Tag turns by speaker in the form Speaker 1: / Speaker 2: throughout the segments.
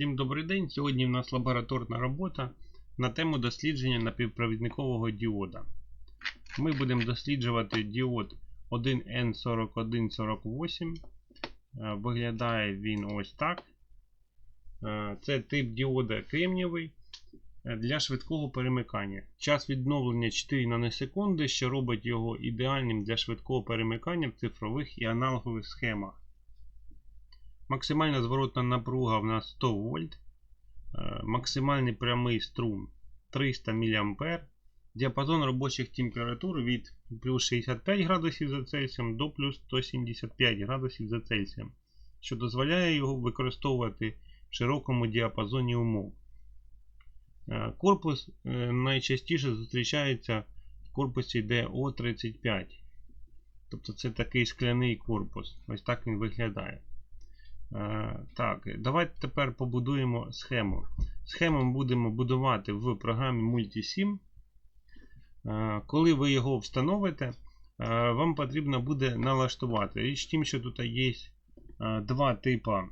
Speaker 1: Всім добрий день. Сьогодні в нас лабораторна робота на тему дослідження напівпровідникового діода. Ми будемо досліджувати діод 1N4148. Е, Виглядає він ось так. Е, Це тип діода кремнівий е, для швидкого перемикання. Час відновлення 4 наносекунди, що робить його ідеальним для швидкого перемикання в цифрових і аналогових схемах. Максимальна зворотна напруга в нас 100 вольт. Е, Максимальний прямий струм 300 мА. Діапазон робочих температур від плюс 65 градусів за Цельсієм до плюс 175 градусів за Цельсієм, що дозволяє його використовувати в широкому діапазоні умов. Е, Корпус е, найчастіше зустрічається в корпусі DO35. Тобто це такий скляний корпус. Ось так він виглядає. Е, Так, давайте тепер побудуємо схему. Схему ми будемо будувати в програмі Multisim. Е, Коли ви його встановите, е, вам потрібно буде налаштувати. Річ тим, що тут є два типи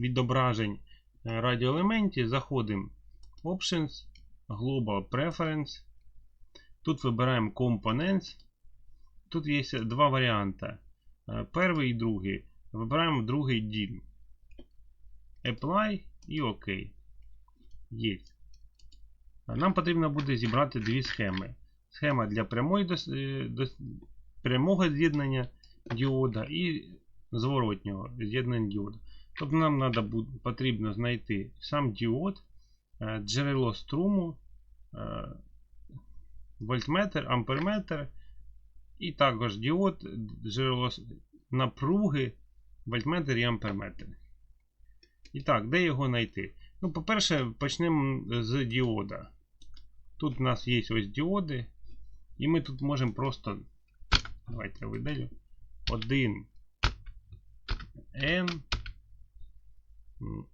Speaker 1: відображень радіоелементів. Заходимо в Options, Global Preference. Тут вибираємо Components. Тут є два варіанти. Перший і другий. Вибираємо другий дім. Apply і ОК. Є. Нам потрібно буде зібрати дві схеми. Схема для прямої дос... е, дос... прямого з'єднання діода і зворотнього з'єднання діода. Тобто нам потрібно знайти сам діод, е, джерело струму, е, вольтметр, амперметр, і також діод, джерело напруги, вольтметр і амперметр. І так, де його знайти? Ну, по-перше, почнемо з діода. Тут у нас є ось діоди. І ми тут можемо просто. Давайте я видалю. 1 N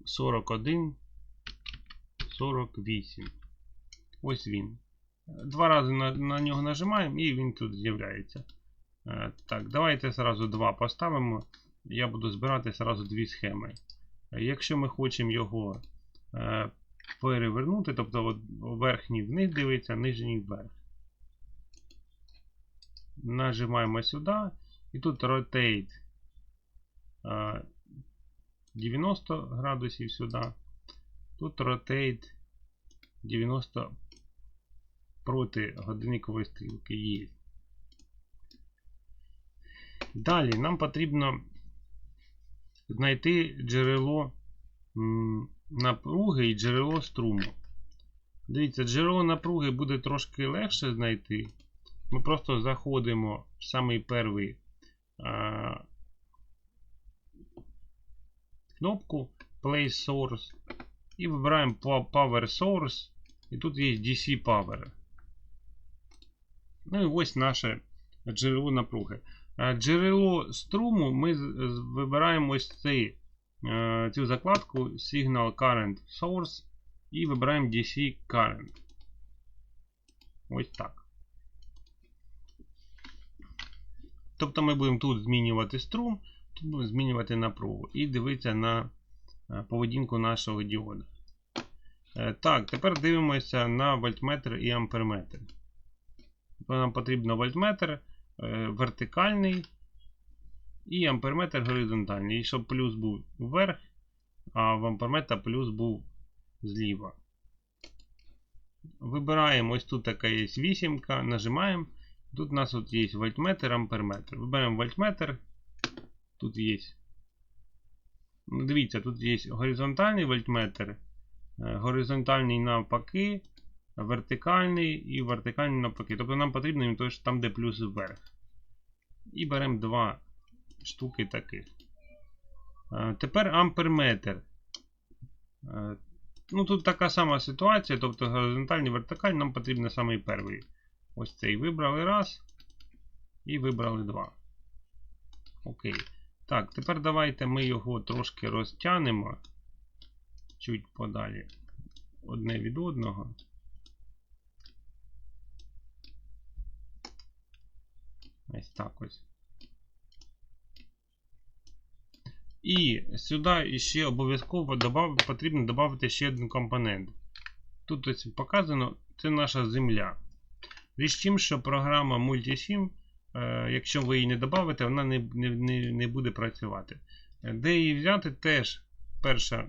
Speaker 1: 41 48. Ось він. Два рази на, на нього нажимаємо і він тут з'являється. Е, Так, давайте зразу два поставимо. Я буду збирати зразу дві схеми. Е, Якщо ми хочемо його е, перевернути, тобто от верхній вниз дивиться, нижній вверх. Нажимаємо сюди і тут rotate е, 90 градусів сюди. Тут rotate 90 проти годинникової стрілки є. Далі нам потрібно знайти джерело напруги і джерело струму. Дивіться, джерело напруги буде трошки легше знайти. Ми просто заходимо в самий перший а, кнопку Place Source і вибираємо Power Source. І тут є DC Power. Ну і ось наше джерело напруги. А Джерело струму ми вибираємо ось цей, е, цю закладку Signal Current Source і вибираємо DC Current. Ось так. Тобто ми будемо тут змінювати струм, тут будемо змінювати напругу і дивитися на е, поведінку нашого діода. Е, Так, тепер дивимося на вольтметр і амперметр. Нам потрібно вольтметр е, вертикальний і амперметр горизонтальний. І щоб плюс був вверх, а в амперметра плюс був зліва. Вибираємо ось тут така є вісімка, нажимаємо. Тут у нас от є вольтметр, амперметр. Вибираємо вольтметр. Тут є. Ну, Дивіться, тут є горизонтальний вольтметр, е, горизонтальний навпаки, вертикальний і вертикальний навпаки. Тобто нам потрібно їм той, там, де плюс вверх. І беремо два штуки таких. Е, Тепер амперметр. Е, Ну, тут така сама ситуація, тобто горизонтальний, вертикальний, нам потрібно самий перший. Ось цей вибрали раз. І вибрали два. Окей. Так, тепер давайте ми його трошки розтягнемо. Чуть подалі одне від одного. Ось так ось. І сюди ще обов'язково потрібно додати ще один компонент. Тут ось показано, це наша земля. Річ тим, що програма Multisim, е, якщо ви її не додавите, вона не, не, не, буде працювати. Де її взяти, теж перша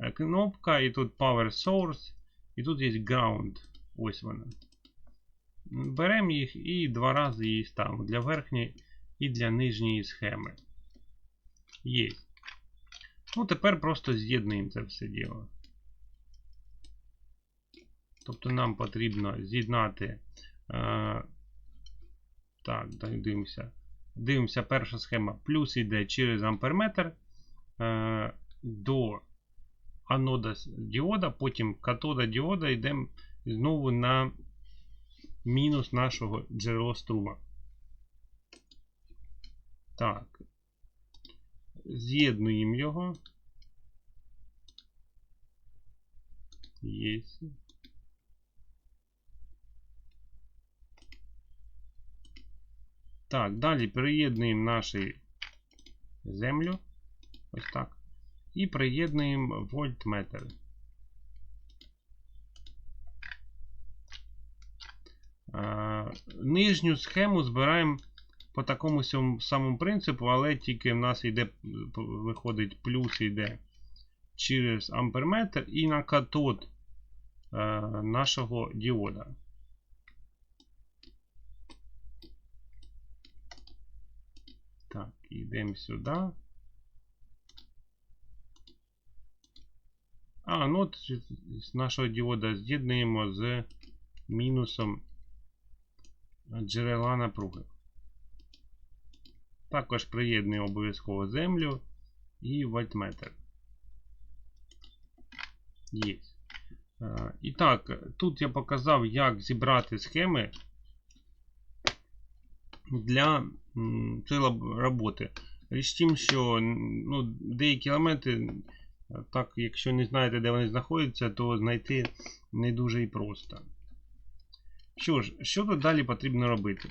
Speaker 1: е, кнопка, і тут Power Source, і тут є Ground. Ось вона. Беремо їх і два рази її ставимо для верхньої і для нижньої схеми. Є. Ну, тепер просто з'єднуємо це все діло. Тобто нам потрібно з'єднати. Е, так, дивимося. Дивимося, перша схема. Плюс йде через амперметр е, до анода діода, потім катода діода йдемо знову на мінус нашого джерела струма. Так. З'єднуємо його. Є. Так, далі приєднуємо нашу землю. Ось так. І приєднуємо вольтметр. Нижню схему збираємо по такому самому принципу, але тільки в нас йде, виходить плюс йде через амперметр і на катод е, нашого діода. Так, йдемо сюди. А, ну от нашого діода з'єднуємо з мінусом джерела напруги. Також приєднуємо обов'язково землю і вольтметр. Є. І так, тут я показав, як зібрати схеми для цієї роботи. Річ тим, що ну, деякі елементи, так, якщо не знаєте, де вони знаходяться, то знайти не дуже і просто. Що ж, що тут далі потрібно робити?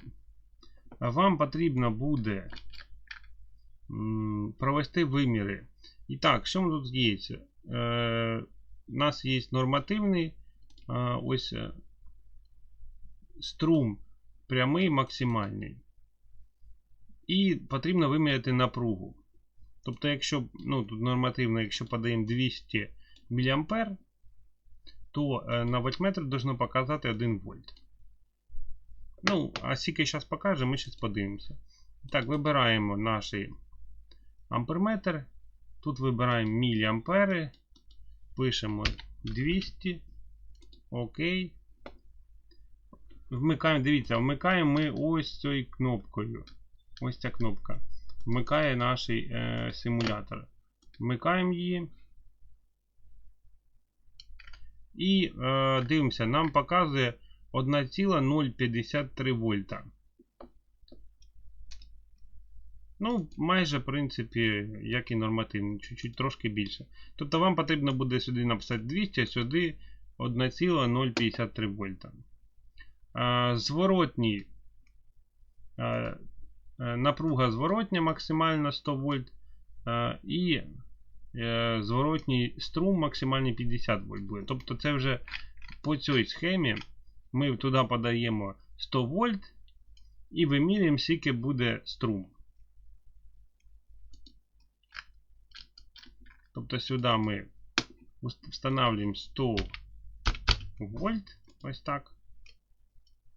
Speaker 1: Вам потрібно буде провести виміри. І так, що тут є? Е, у нас є нормативний е, ось е, струм прямий максимальний. І потрібно виміряти напругу. Тобто, якщо ну, тут нормативно, якщо подаємо 200 мА, то на вольтметр должно показати 1 вольт. Ну, а скільки зараз покаже, ми зараз подивимося. Так, вибираємо наш амперметр. Тут вибираємо міліампери. Пишемо 200. Окей. Вмикаємо, дивіться, вмикаємо ми ось цією кнопкою. Ось ця кнопка. Вмикає наш е, симулятор. Вмикаємо її. І е, дивимося, нам показує 1,053 вольта. Ну, майже, в принципі, як і нормативний, чуть-чуть трошки більше. Тобто вам потрібно буде сюди написати 200, а сюди 1,053 вольта. Зворотній напруга зворотня максимально 100 вольт. І е, зворотній струм максимальний 50 вольт буде. Тобто це вже по цій схемі ми туди подаємо 100 вольт і вимірюємо, скільки буде струм. Тобто сюди ми встановлюємо 100 вольт. Ось так.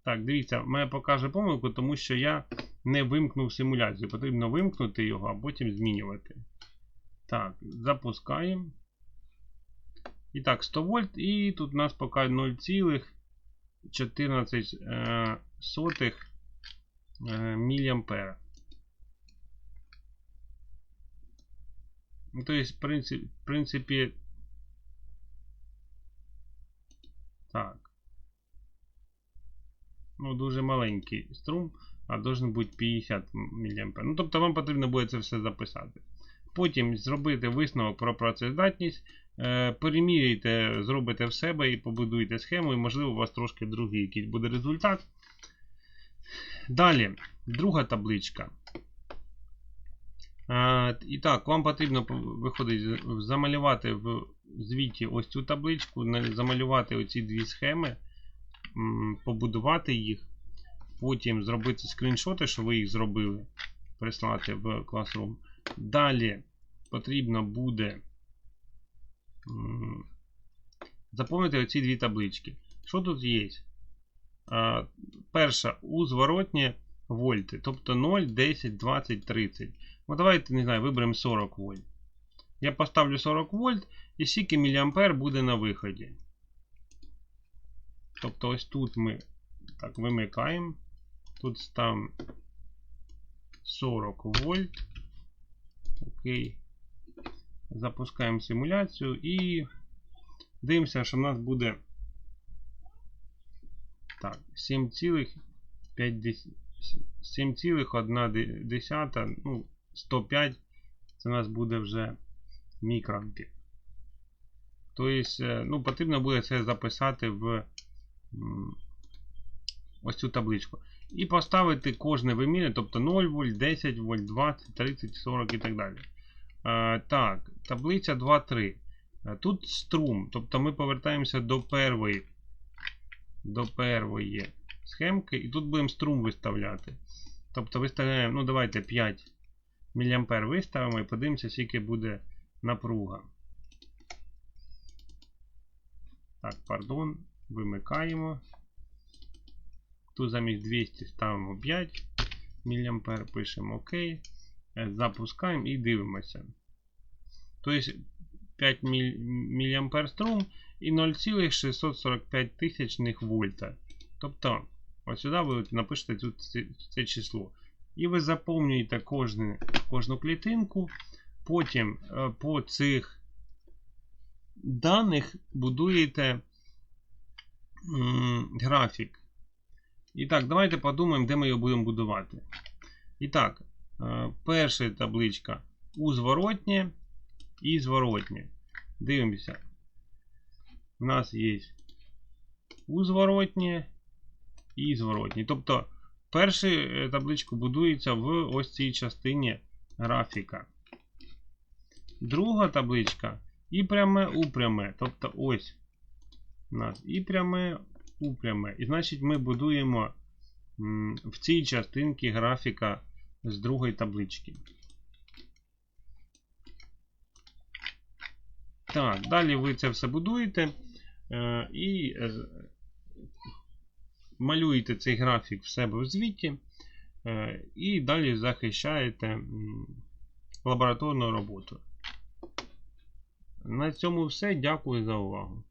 Speaker 1: Так, дивіться, мене покаже помилку, тому що я не вимкнув симуляцію. Потрібно вимкнути його, а потім змінювати. Так, запускаємо. І так, 100 вольт. І тут у нас поки 0, 14 е, сотих е, міліампера. Ну, то есть, в принципі, так. Ну, дуже маленький струм, а должен бути 50 мА. Ну, тобто вам потрібно буде це все записати. Потім зробити висновок про працездатність переміряйте, зробите в себе і побудуйте схему, і, можливо, у вас трошки другий якийсь буде результат. Далі, друга табличка. Е, І так, вам потрібно виходить замалювати в звіті ось цю табличку, замалювати оці дві схеми, побудувати їх, потім зробити скріншоти, що ви їх зробили, прислати в Classroom. Далі потрібно буде заповнити оці дві таблички. Що тут є? Перша у зворотні вольти, тобто 0, 10, 20, 30. Ну, давайте, не знаю, виберемо 40 вольт. Я поставлю 40 вольт і скільки міліампер буде на виході. Тобто ось тут ми так вимикаємо. Тут ставимо 40 вольт. Окей. Запускаємо симуляцію і дивимося, що в нас буде так, 7,1 ну, 105 це у нас буде вже мікронки. Тобто, е, ну, потрібно буде це записати в ось цю табличку. І поставити кожне вимірювання, тобто 0 вольт, 10 вольт, 20, 30, 40 і так далі. Е, так, таблиця 2.3. Е, Тут струм, тобто ми повертаємося до першої, до першої схемки, і тут будемо струм виставляти. Тобто виставляємо, ну давайте 5 мА виставимо і подивимося, скільки буде напруга. Так, пардон, вимикаємо. Тут замість 200 ставимо 5 мА, пишемо ОК. Запускаємо і дивимося. Тобто 5 мА струм і 0,645 тисячних вольта. Тобто, ось сюди ви напишете тут це, число. І ви заповнюєте кожну, кожну клітинку. Потім е, по цих даних будуєте графік. І так, давайте подумаємо, де ми його будемо будувати. І так, перша табличка у зворотнє і зворотнє. Дивимося. У нас є у зворотнє і зворотнє. Тобто, перша е, табличка будується в ось цій частині графіка. Друга табличка і пряме у пряме. Тобто ось у нас і пряме у пряме. І значить ми будуємо в цій частинці графіка з другої таблички. Так, далі ви це все будуєте е, і е, малюєте цей графік в себе в звіті, е, і далі захищаєте лабораторну роботу. На цьому все. Дякую за увагу.